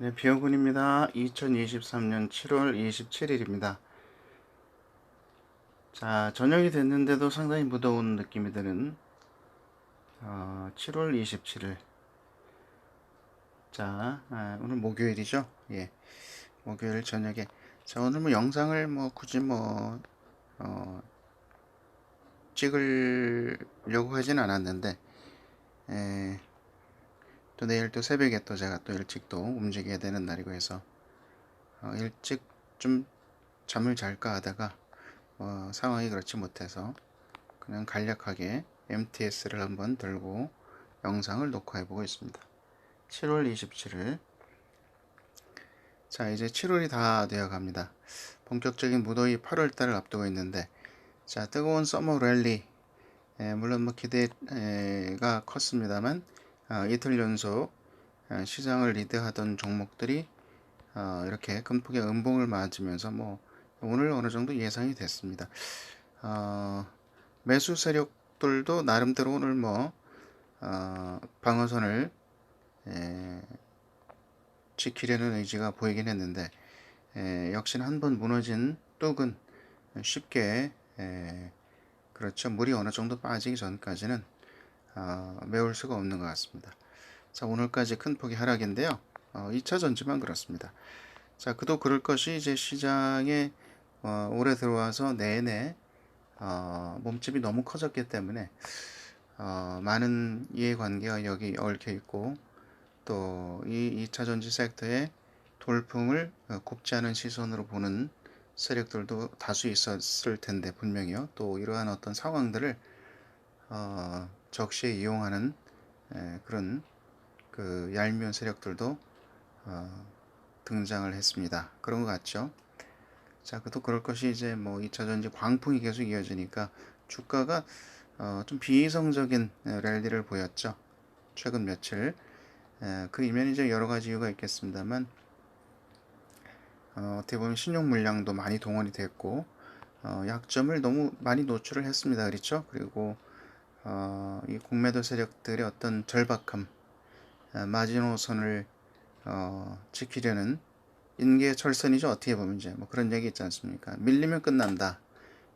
네, 비어군입니다. 2023년 7월 27일입니다. 자, 저녁이 됐는데도 상당히 무더운 느낌이 드는 어, 7월 27일. 자, 아, 오늘 목요일이죠? 예, 목요일 저녁에. 자, 오늘 뭐 영상을 뭐 굳이 뭐 어, 찍으려고 하진 않았는데, 에, 또 내일 또 새벽에 또 제가 또 일찍 또 움직여야 되는 날이고 해서 어, 일찍 좀 잠을 잘까 하다가 어, 상황이 그렇지 못해서 그냥 간략하게 MTS를 한번 들고 영상을 녹화해 보고 있습니다. 7월 27일 자 이제 7월이 다 되어 갑니다. 본격적인 무더위 8월 달을 앞두고 있는데 자 뜨거운 서머 랠리 에, 물론 뭐 기대가 컸습니다만 어, 이틀 연속 어, 시장을 리드하던 종목들이 어, 이렇게 큰 폭의 음봉을 맞으면서 뭐 오늘 어느 정도 예상이 됐습니다. 어, 매수 세력들도 나름대로 오늘 뭐 어, 방어선을 에, 지키려는 의지가 보이긴 했는데 에, 역시나 한번 무너진 뚝은 쉽게 에, 그렇죠 물이 어느 정도 빠지기 전까지는 어, 메울 수가 없는 것 같습니다. 자 오늘까지 큰 폭의 하락인데요. 어, 2차 전지만 그렇습니다. 자 그도 그럴 것이 이제 시장에 어, 올해 들어와서 내내 어, 몸집이 너무 커졌기 때문에 어, 많은 이해관계가 여기 얽혀 있고 또 이 2차 전지 섹터의 돌풍을 어, 곱지 않은 시선으로 보는 세력들도 다수 있었을 텐데 분명히요. 또 이러한 어떤 상황들을 어, 적시에 이용하는 에, 그런 그 얄미운 세력들도 어, 등장을 했습니다. 그런 것 같죠? 자, 그도 그럴 것이 이제 뭐 2차 전지 광풍이 계속 이어지니까 주가가 어, 좀 비이성적인 랠리를 보였죠. 최근 며칠. 에, 그 이면이 이제 여러 가지 이유가 있겠습니다만 어, 어떻게 보면 신용 물량도 많이 동원이 됐고 어, 약점을 너무 많이 노출을 했습니다. 그렇죠? 그리고 어, 이 공매도 세력들의 어떤 절박함, 어, 마지노선을 어, 지키려는 인계 철선이죠. 어떻게 보면 이제 뭐 그런 얘기 있지 않습니까? 밀리면 끝난다.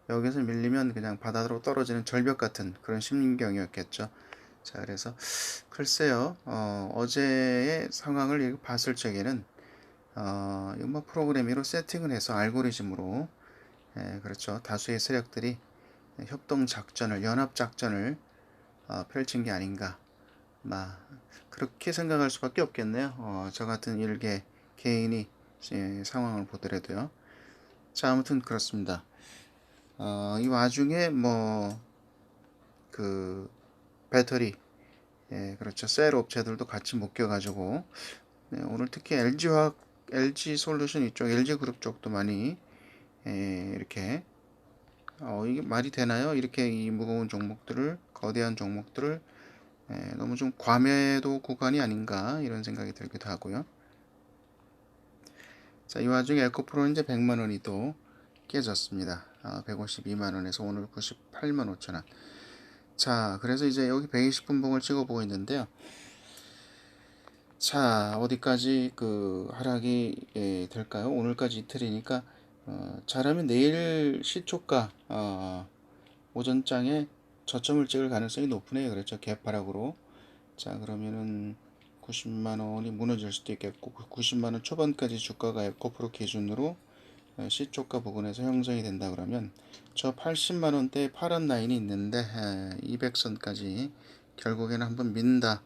여기서 밀리면 그냥 바다로 떨어지는 절벽 같은 그런 심경이었겠죠. 자, 그래서 글쎄요, 어, 어제의 상황을 봤을 적에는 어, 이거 뭐 프로그래미로 세팅을 해서 알고리즘으로 예, 그렇죠. 다수의 세력들이 협동 작전을 연합 작전을 어, 펼친 게 아닌가 막 그렇게 생각할 수밖에 없겠네요. 어, 저 같은 일개 개인이 예, 상황을 보더라도요. 자 아무튼 그렇습니다. 어, 이 와중에 뭐 그 배터리 예, 그렇죠 셀 업체들도 같이 묶여가지고 네, 오늘 특히 LG화학 LG 솔루션 이쪽 LG 그룹 쪽도 많이 예, 이렇게 어, 이게 말이 되나요? 이렇게 이 무거운 종목들을 거대한 종목들을 에, 너무 좀 과매도 구간이 아닌가 이런 생각이 들기도 하고요. 자, 이 와중에 에코프로는 이제 100만 원이 또 깨졌습니다. 아, 152만 원에서 오늘 98만 5천 원. 자, 그래서 이제 여기 120분봉을 찍어 보고 있는데요. 자, 어디까지 그 하락이 예, 될까요? 오늘까지 이틀이니까 어, 잘하면 내일 시초가 어, 오전장에 저점을 찍을 가능성이 높으네요. 그렇죠. 개파락으로. 자 그러면은 90만원이 무너질 수도 있겠고 90만원 초반까지 주가가 에코프로 기준으로 어, 시초가 부근에서 형성이 된다 그러면 저 80만원대 파란 라인이 있는데 200선까지 결국에는 한번 민다.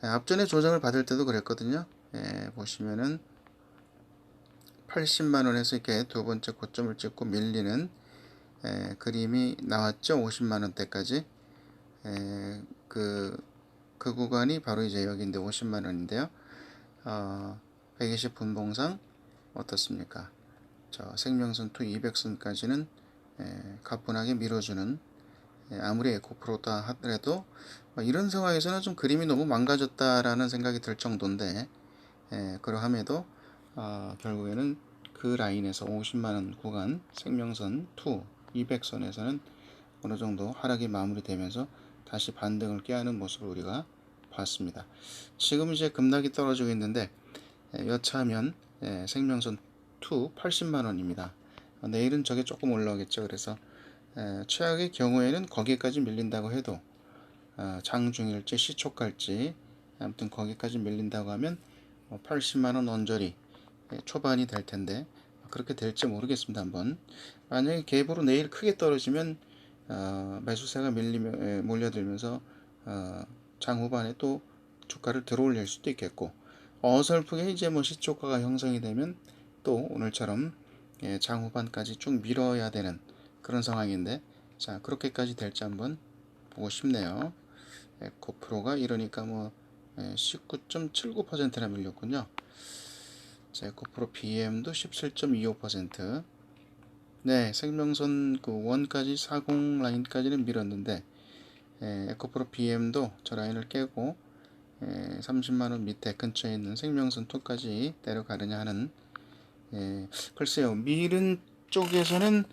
앞전에 조정을 받을 때도 그랬거든요. 예, 보시면은 80만 원에서 이렇게 두 번째 고점을 찍고 밀리는 에, 그림이 나왔죠. 50만 원대까지. 에, 그, 그 구간이 바로 이제 여기인데 50만 원인데요. 어, 120 분봉상 어떻습니까? 저 생명선 2 200선까지는 에, 가뿐하게 밀어주는 에, 아무리 에코프로다 하더라도 뭐 이런 상황에서는 좀 그림이 너무 망가졌다라는 생각이 들 정도인데 에, 그러함에도 어, 결국에는 그 라인에서 50만원 구간 생명선 2 200선에서는 어느 정도 하락이 마무리되면서 다시 반등을 깨하는 모습을 우리가 봤습니다. 지금 이제 급락이 떨어지고 있는데 예, 여차하면 예, 생명선 2 80만 원입니다. 어, 내일은 저게 조금 올라오겠죠. 그래서 예, 최악의 경우에는 거기까지 밀린다고 해도 어, 장중일지 시초갈지 아무튼 거기까지 밀린다고 하면 80만 원 언저리 예, 초반이 될 텐데 그렇게 될지 모르겠습니다. 한번 만약에 갭으로 내일 크게 떨어지면 어, 매수세가 밀리며 에, 몰려들면서 어, 장 후반에 또 주가를 들어올릴 수도 있겠고 어설프게 이제 뭐 시초가가 형성이 되면 또 오늘처럼 예, 장 후반까지 쭉 밀어야 되는 그런 상황인데 자 그렇게까지 될지 한번 보고 싶네요. 에코프로가 이러니까 뭐 19.79%나 밀렸군요. 자, 에코프로 BM도 17.25%. 네, 생명선 그 원까지 40 라인까지는 밀었는데 에, 에코프로 BM도 저 라인을 깨고 에, 30만 원 밑에 근처에 있는 생명선 2까지 내려가느냐 하는 에, 글쎄요 밀은 쪽에서는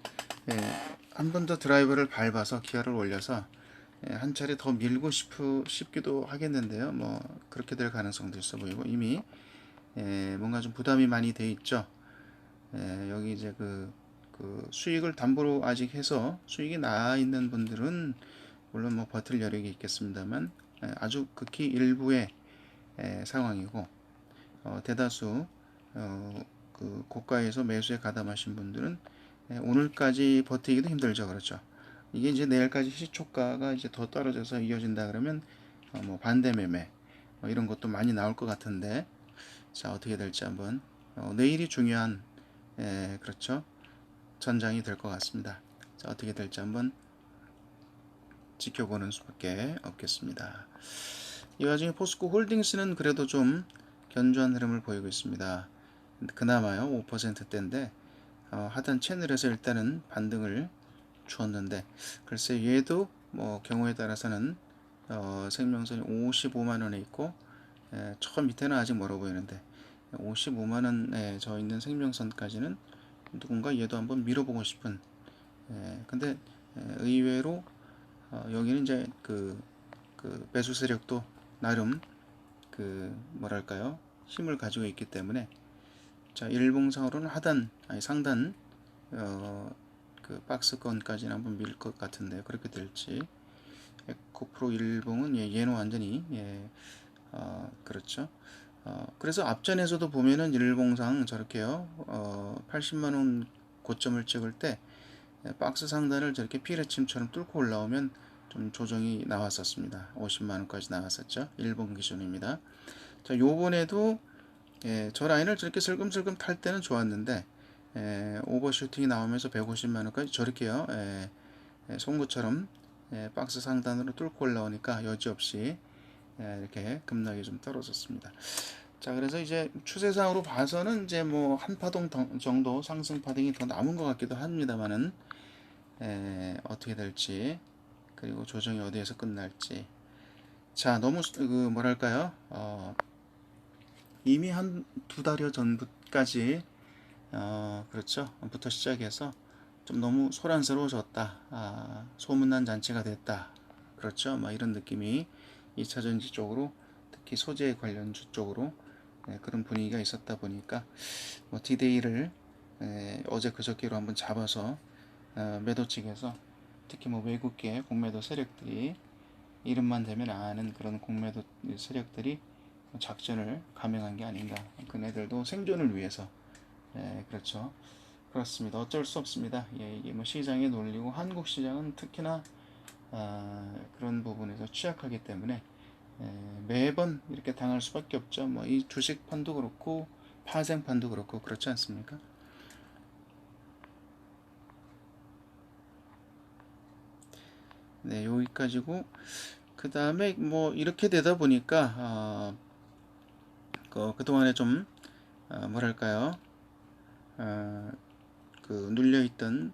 한 번 더 드라이버를 밟아서 기아를 올려서 예, 한 차례 더 밀고 싶으, 싶기도 하겠는데요. 뭐 그렇게 될 가능성도 있어 보이고 이미 예, 뭔가 좀 부담이 많이 돼 있죠. 예, 여기 이제 그, 그 수익을 담보로 아직 해서 수익이 나 있는 분들은 물론 뭐 버틸 여력이 있겠습니다만 예, 아주 극히 일부의 예, 상황이고 어, 대다수 어, 그 고가에서 매수에 가담하신 분들은 예, 오늘까지 버티기도 힘들죠, 그렇죠. 이게 이제 내일까지 시초가가 이제 더 떨어져서 이어진다 그러면 어, 뭐 반대 매매 뭐 이런 것도 많이 나올 것 같은데 자 어떻게 될지 한번 어, 내일이 중요한 예, 그렇죠 전장이 될 것 같습니다. 자 어떻게 될지 한번 지켜보는 수밖에 없겠습니다. 이 와중에 포스코 홀딩스는 그래도 좀 견조한 흐름을 보이고 있습니다. 그나마요 5%대인데 어, 하단 채널에서 일단은 반등을 주었는데 글쎄 얘도 뭐 경우에 따라서는 어, 생명선이 55만 원에 있고 에, 저 밑에는 아직 멀어 보이는데 55만 원에 저 있는 생명선까지는 누군가 얘도 한번 밀어보고 싶은 에, 근데 에, 의외로 어, 여기는 이제 그, 그 매수 세력도 나름 그 뭐랄까요? 힘을 가지고 있기 때문에 자 일봉상으로는 하단 아니 상단 어, 그 박스권까지는 한번 밀 것 같은데 그렇게 될지. 에코프로 일봉은 예, 얘는 완전히 예, 어, 그렇죠. 어, 그래서 앞전에서도 보면은 일봉상 저렇게요. 어, 80만 원 고점을 찍을 때 예, 박스 상단을 저렇게 피레침처럼 뚫고 올라오면 좀 조정이 나왔었습니다. 50만 원까지 나왔었죠. 일본 기준입니다. 자, 요번에도 예, 저 라인을 저렇게 슬금슬금 탈 때는 좋았는데 에, 오버슈팅이 나오면서 150만원까지 저렇게요 에, 에, 송구처럼 에, 박스 상단으로 뚫고 올라오니까 여지없이 에, 이렇게 급락이 좀 떨어졌습니다 자 그래서 이제 추세상으로 봐서는 이제 뭐 한 파동 정도 상승 파동이 더 남은 것 같기도 합니다만은 에, 어떻게 될지 그리고 조정이 어디에서 끝날지 자 너무 그 뭐랄까요 어, 이미 한 두 달여 전까지 어, 그렇죠. 부터 시작해서 좀 너무 소란스러워졌다. 아, 소문난 잔치가 됐다. 그렇죠. 뭐 이런 느낌이 2차 전지 쪽으로 특히 소재 관련주 쪽으로 네, 그런 분위기가 있었다 보니까 뭐 디데이를 네, 어제 그저께로 한번 잡아서 어, 매도 측에서 특히 뭐 외국계 공매도 세력들이 이름만 되면 아는 그런 공매도 세력들이 작전을 감행한 게 아닌가. 그네들도 생존을 위해서 예, 그렇죠. 그렇습니다. 어쩔 수 없습니다. 예, 이게 뭐 시장의 논리고 한국 시장은 특히나 아, 그런 부분에서 취약하기 때문에 예, 매번 이렇게 당할 수밖에 없죠. 뭐 이 주식판도 그렇고 파생판도 그렇고 그렇지 않습니까? 네, 여기까지고 그 다음에 뭐 이렇게 되다 보니까 어, 그 그동안에 좀 어, 뭐랄까요 어, 그 눌려있던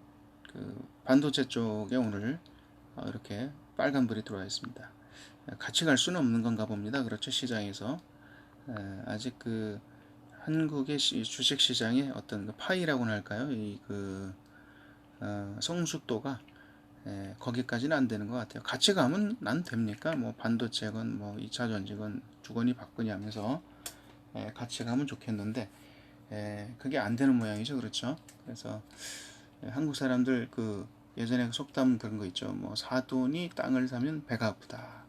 그 반도체 쪽에 오늘 어, 이렇게 빨간불이 들어와 있습니다. 같이 갈 수는 없는 건가 봅니다. 그렇죠 시장에서 에, 아직 그 한국의 시, 주식 시장의 어떤 그 파이라고나 할까요? 이그 어, 성숙도가 에, 거기까지는 안 되는 것 같아요. 같이 가면 난 됩니까? 뭐 반도체건 뭐 2차 전지건 주거니 받거니 하면서 예, 같이 가면 좋겠는데 예, 그게 안 되는 모양이죠, 그렇죠? 그래서 예, 한국 사람들 그 예전에 속담 그런 거 있죠. 뭐 사돈이 땅을 사면 배가 아프다.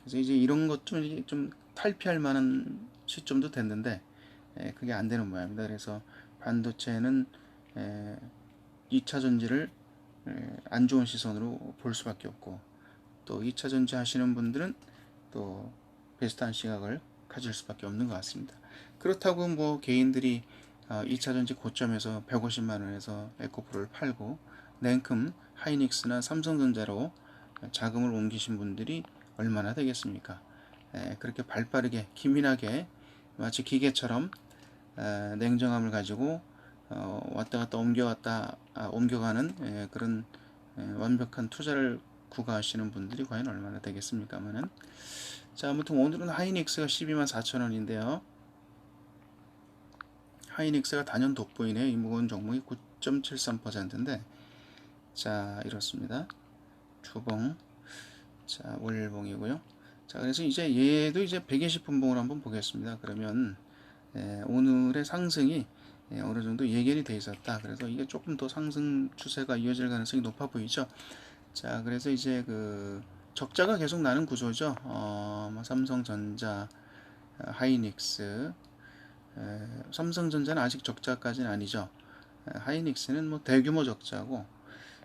그래서 이제 이런 것좀 이제 좀 탈피할 만한 시점도 됐는데 예, 그게 안 되는 모양입니다. 그래서 반도체는 예, 2차 전지를 예, 안 좋은 시선으로 볼 수밖에 없고 또 2차 전지 하시는 분들은 또 비슷한 시각을 가질 수밖에 없는 것 같습니다. 그렇다고 뭐 개인들이 2차 전지 고점에서 150만 원에서 에코프로를 팔고 냉큼 하이닉스나 삼성전자로 자금을 옮기신 분들이 얼마나 되겠습니까? 에, 그렇게 발빠르게 기민하게 마치 기계처럼 에, 냉정함을 가지고 어, 왔다 갔다 옮겨갔다 아, 옮겨가는 에, 그런 에, 완벽한 투자를 구가하시는 분들이 과연 얼마나 되겠습니까만은 자 아무튼 오늘은 하이닉스가 12만 4천 원인데요. 하이닉스가 단연 돋보이네요. 이 무거운 종목이 9.73%인데 자 이렇습니다. 주봉. 자 월봉이고요. 자 그래서 이제 얘도 이제 120분봉을 한번 보겠습니다. 그러면 예, 오늘의 상승이 예, 어느 정도 예견이 돼 있었다. 그래서 이게 조금 더 상승 추세가 이어질 가능성이 높아 보이죠? 자 그래서 이제 그 적자가 계속 나는 구조죠? 어, 뭐 삼성전자 어, 하이닉스. 에, 삼성전자는 아직 적자까지는 아니죠? 에, 하이닉스는 뭐 대규모 적자고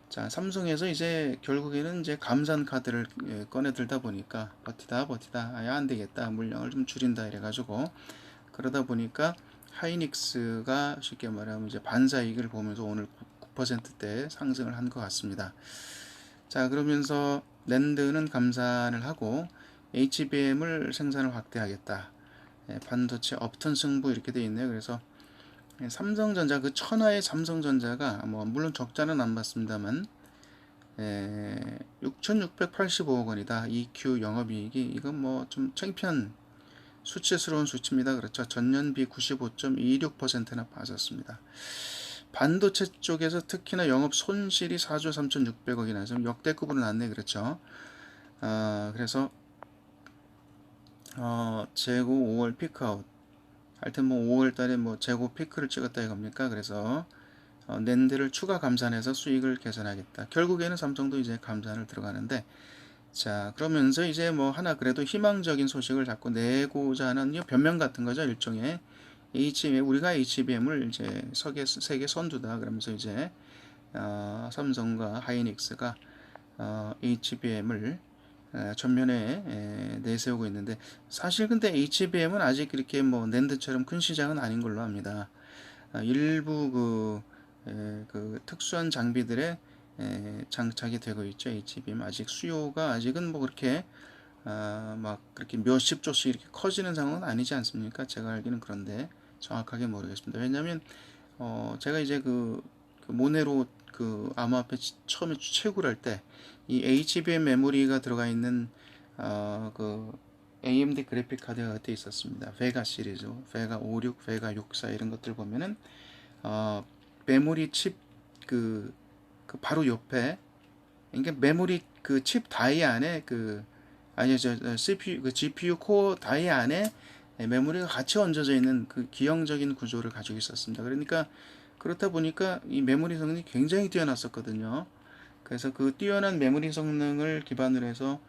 자 삼성에서 이제 결국에는 이제 감산 카드를 예, 꺼내 들다 보니까 버티다 버티다 아야 안 되겠다 물량을 좀 줄인다 이래 가지고 그러다 보니까 하이닉스가 쉽게 말하면 이제 반사 이익을 보면서 오늘 9%대 상승을 한 것 같습니다. 자 그러면서 랜드는 감산을 하고 HBM을 생산을 확대하겠다. 예, 반도체 업턴 승부 이렇게 돼 있네요. 그래서 예, 삼성전자 그 천하의 삼성전자가 뭐 물론 적자는 안 받습니다만 예, 6,685억 원이다. EQ 영업이익이 이건 뭐 좀 창피한 수치스러운 수치입니다. 그렇죠. 전년비 95.26%나 빠졌습니다. 반도체 쪽에서 특히나 영업 손실이 4조 3,600억이나 좀 역대급으로 났네. 그렇죠. 아, 그래서 어, 재고 5월 피크아웃. 하여튼 뭐 5월 달에 뭐 재고 피크를 찍었다 이겁니까? 그래서 어, 낸드를 추가 감산해서 수익을 개선하겠다. 결국에는 삼성도 이제 감산을 들어가는데 자, 그러면서 이제 뭐 하나 그래도 희망적인 소식을 자꾸 내고자 하는 변명 같은 거죠. 일종의 HBM, 우리가 HBM을 이제 세계, 세계 선두다. 그러면서 이제 어, 삼성과 하이닉스가 어, HBM을 에, 전면에 에, 내세우고 있는데 사실 근데 HBM은 아직 그렇게 뭐 낸드처럼 큰 시장은 아닌 걸로 압니다. 아, 일부 그, 에, 그 특수한 장비들의 에, 장착이 되고 있죠. HBM 아직 수요가 아직은 뭐 그렇게 아, 막 그렇게 몇십 조씩 이렇게 커지는 상황은 아니지 않습니까? 제가 알기는 그런데 정확하게 모르겠습니다. 왜냐하면 어, 제가 이제 그, 그 모네로 그 암호화폐 처음에 채굴 할때 이 HBM 메모리가 들어가 있는 어, 그 AMD 그래픽 카드가 그때 있었습니다. 베가 시리즈, 베가 56, 베가 64 이런 것들 보면은 어, 메모리 칩 그 그 바로 옆에 그러니까 메모리 그 칩 다이 안에 그 아니 저 CPU 그 GPU 코어 다이 안에 메모리가 같이 얹어져 있는 그 기형적인 구조를 가지고 있었습니다. 그러니까 그렇다 보니까 이 메모리 성능이 굉장히 뛰어났었거든요. 그래서 그 뛰어난 메모리 성능을 기반으로 해서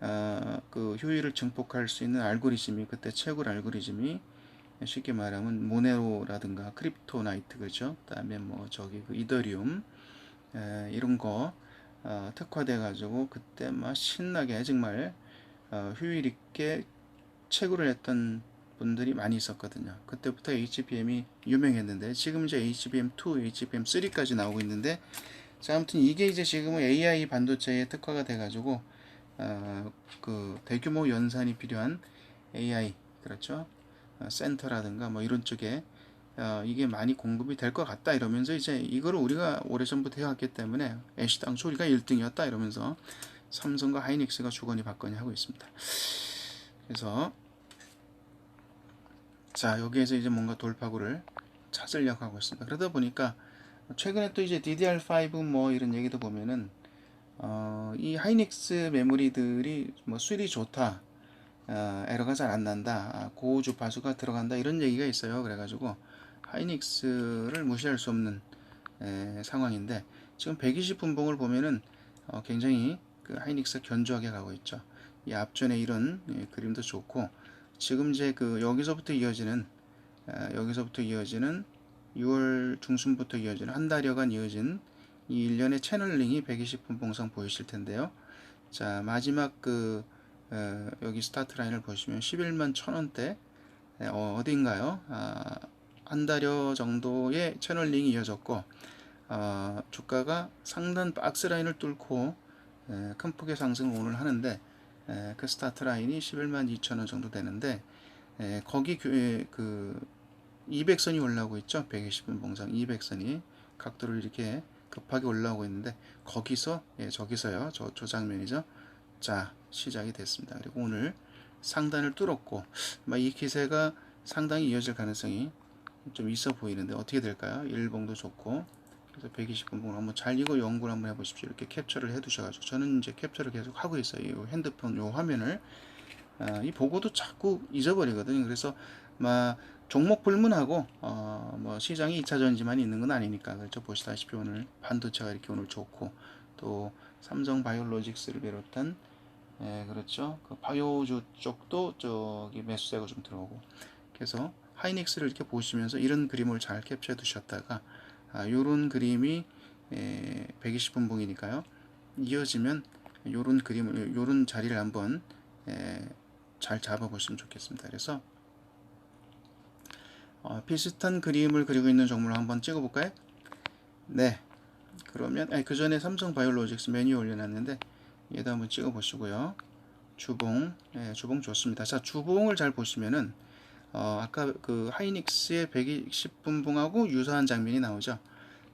어, 그 효율을 증폭할 수 있는 알고리즘이 그때 채굴 알고리즘이 쉽게 말하면 모네로라든가 크립토나이트 그죠? 그다음에 뭐 저기 그 이더리움 에, 이런 거 어, 특화돼 가지고 그때 막 신나게 정말 어, 효율 있게 채굴을 했던 분들이 많이 있었거든요. 그때부터 HBM이 유명했는데 지금 이제 HBM2, HBM3까지 나오고 있는데 자 아무튼 이게 이제 지금은 AI 반도체에 특화가 돼 가지고 어, 그 대규모 연산이 필요한 AI 그렇죠? 어, 센터라든가 뭐 이런 쪽에 어, 이게 많이 공급이 될 것 같다 이러면서 이제 이거를 우리가 오래전부터 해왔기 때문에 애시당초 우리가 1등이었다 이러면서 삼성과 하이닉스가 주거니 받거니 하고 있습니다. 그래서 자 여기에서 이제 뭔가 돌파구를 찾으려고 하고 있습니다. 그러다 보니까 최근에 또 이제 DDR5 뭐 이런 얘기도 보면은 어, 이 하이닉스 메모리들이 뭐 수율이 좋다. 어, 에러가 잘 안 난다. 아, 고주 파수가 들어간다. 이런 얘기가 있어요. 그래가지고 하이닉스를 무시할 수 없는 에, 상황인데 지금 120분봉을 보면은 어, 굉장히 그 하이닉스 견조하게 가고 있죠. 이 앞전에 이런 예, 그림도 좋고 지금 이제 그 여기서부터 이어지는 아, 여기서부터 이어지는 6월 중순부터 이어지는 한 달여간 이어진 이 일련의 채널링이 120분 봉상 보이실 텐데요. 자 마지막 그 어, 여기 스타트 라인을 보시면 11만 천원대 어, 어딘가요? 아, 한 달여 정도의 채널링이 이어졌고 어, 주가가 상단 박스 라인을 뚫고 에, 큰 폭의 상승을 오늘 하는데 에, 그 스타트 라인이 11만 2천원 정도 되는데 에, 거기 그 200선이 올라오고 있죠. 120분 봉상 200선이 각도를 이렇게 급하게 올라오고 있는데 거기서 예, 저기서요. 저, 저 장면이죠. 자 시작이 됐습니다. 그리고 오늘 상단을 뚫었고 이 기세가 상당히 이어질 가능성이 좀 있어 보이는데 어떻게 될까요? 일봉도 좋고 그래서 120분봉을 한번 잘 이거 연구를 한번 해보십시오. 이렇게 캡처를 해두셔가지고 저는 이제 캡처를 계속 하고 있어요. 이 핸드폰 요 화면을 아, 이 보고도 자꾸 잊어버리거든요. 그래서 막 종목 불문하고 어, 뭐 시장이 2차 전지만 있는 건 아니니까 그렇죠. 보시다시피 오늘 반도체가 이렇게 오늘 좋고 또 삼성 바이오로직스를 비롯한 예, 그렇죠. 그 바이오주 쪽도 저기 매수세가 좀 들어오고 그래서 하이닉스를 이렇게 보시면서 이런 그림을 잘 캡처해 두셨다가 아, 요런 그림이 에, 120분 봉이니까요. 이어지면 요런 그림을 요런 자리를 한번 에, 잘 잡아 보시면 좋겠습니다. 그래서 어, 비슷한 그림을 그리고 있는 종목을 한번 찍어 볼까요? 네. 그러면 그 전에 삼성 바이오로직스 메뉴 올려놨는데 얘도 한번 찍어 보시고요. 주봉, 네, 주봉 좋습니다. 자, 주봉을 잘 보시면은 어, 아까 그 하이닉스의 120분봉하고 유사한 장면이 나오죠.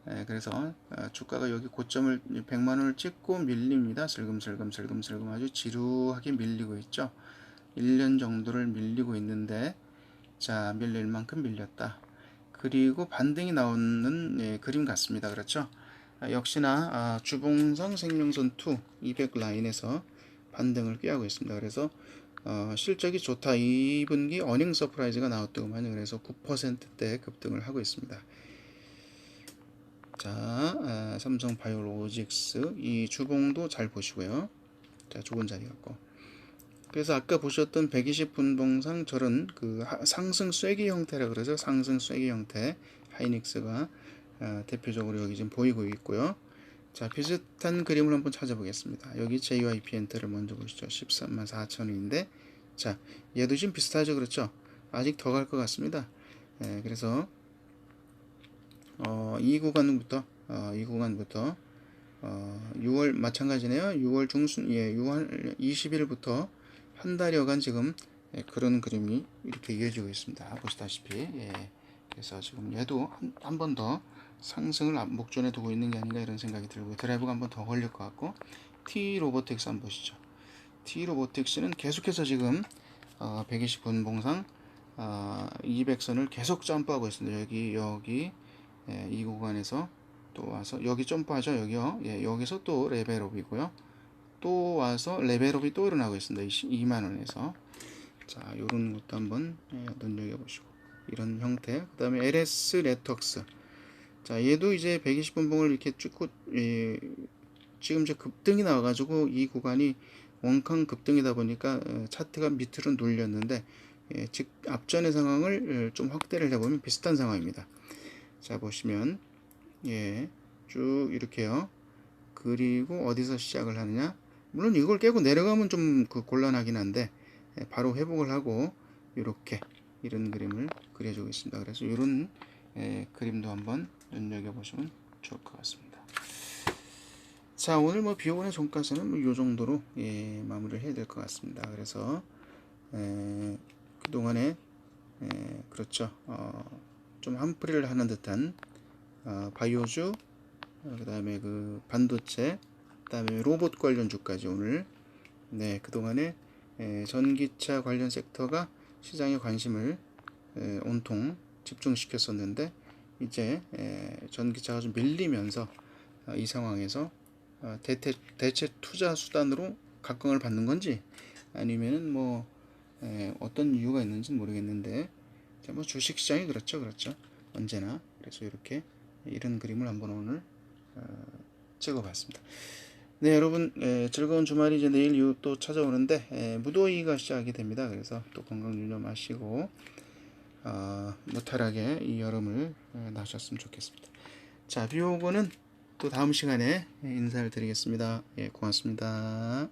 네, 그래서 어, 주가가 여기 고점을 100만 원을 찍고 밀립니다. 슬금슬금 슬금슬금 아주 지루하게 밀리고 있죠. 1년 정도를 밀리고 있는데 자 밀릴 만큼 밀렸다. 그리고 반등이 나오는 예, 그림 같습니다. 그렇죠? 아, 역시나 아, 주봉상 생명선 2 200 라인에서 반등을 꾀하고 있습니다. 그래서 어, 실적이 좋다. 2분기 어닝 서프라이즈가 나왔더구만요. 그래서 9%대 급등을 하고 있습니다. 자, 아, 삼성 바이오로직스 이 주봉도 잘 보시고요. 자, 좋은 자리 같고. 그래서 아까 보셨던 120분봉상 저런 그 하- 상승 쐐기 형태라 그러죠. 상승 쐐기 형태 하이닉스가 아, 대표적으로 여기 지금 보이고 있고요. 자, 비슷한 그림을 한번 찾아보겠습니다. 여기 JYP 엔터를 먼저 보시죠. 13만 4천원인데, 자, 얘도 지금 비슷하죠. 그렇죠? 아직 더 갈 것 같습니다. 예, 그래서, 어, 이 구간부터, 어, 이 구간부터, 어, 6월, 마찬가지네요. 6월 중순, 예, 6월 20일부터 한 달여간 지금 예, 그런 그림이 이렇게 이어지고 있습니다. 보시다시피, 예. 그래서 지금 얘도 한 번 더 상승을 앞- 목전에 두고 있는 게 아닌가 이런 생각이 들고 드라이브가 한 번 더 걸릴 것 같고 T 로보틱스 한번 보시죠. T 로보틱스는 계속해서 지금 어, 120분 봉상 어, 200선을 계속 점프하고 있습니다. 여기 여기 예, 이 구간에서 또 와서 여기 점프하죠. 여기요. 예, 여기서 또 레벨업이고요. 또 와서 레벨업이 또 일어나고 있습니다. 2만 원에서 자, 요런 것도 한번 예, 눈여겨 보시고 이런 형태. 그 다음에 LS 네트웍스 자, 얘도 이제 120분 봉을 이렇게 찍고 예, 지금 이제 급등이 나와가지고 이 구간이 원康급등이다 보니까 어, 차트가 밑으로 눌렸는데 예, 즉 앞전의 상황을 어, 좀 확대를 해보면 비슷한 상황입니다. 자 보시면 예, 쭉 이렇게요. 그리고 어디서 시작을 하느냐? 물론 이걸 깨고 내려가면 좀 그 곤란하긴 한데 예, 바로 회복을 하고 이렇게 이런 그림을 그려주고 있습니다. 그래서 이런 예, 그림도 한번 눈여겨보시면 좋을 것 같습니다. 자 오늘 뭐 비오는 종가서는 뭐이 정도로 예, 마무리를 해야 될 것 같습니다. 그래서 에, 그동안에 에, 그렇죠 어, 좀 한풀이를 하는 듯한 어, 바이오주 어, 그 다음에 그 반도체 그다음에 로봇 관련 주까지 오늘. 네 그동안에 에, 전기차 관련 섹터가 시장의 관심을 에, 온통 집중시켰었는데 이제 에, 전기차가 좀 밀리면서 어, 이 상황에서 어, 대체, 대체 투자 수단으로 각광을 받는 건지 아니면은 뭐 에, 어떤 이유가 있는지는 모르겠는데 자, 뭐 주식시장이 그렇죠 그렇죠. 언제나. 그래서 이렇게 이런 그림을 한번 오늘 어, 찍어봤습니다. 네 여러분 에, 즐거운 주말이 이제 내일 이후 또 찾아오는데 에, 무더위가 시작이 됩니다. 그래서 또 건강 유념하시고 어, 무탈하게 이 여름을 어, 나셨으면 좋겠습니다. 자 비오고는 또 다음 시간에 인사를 드리겠습니다. 예 고맙습니다.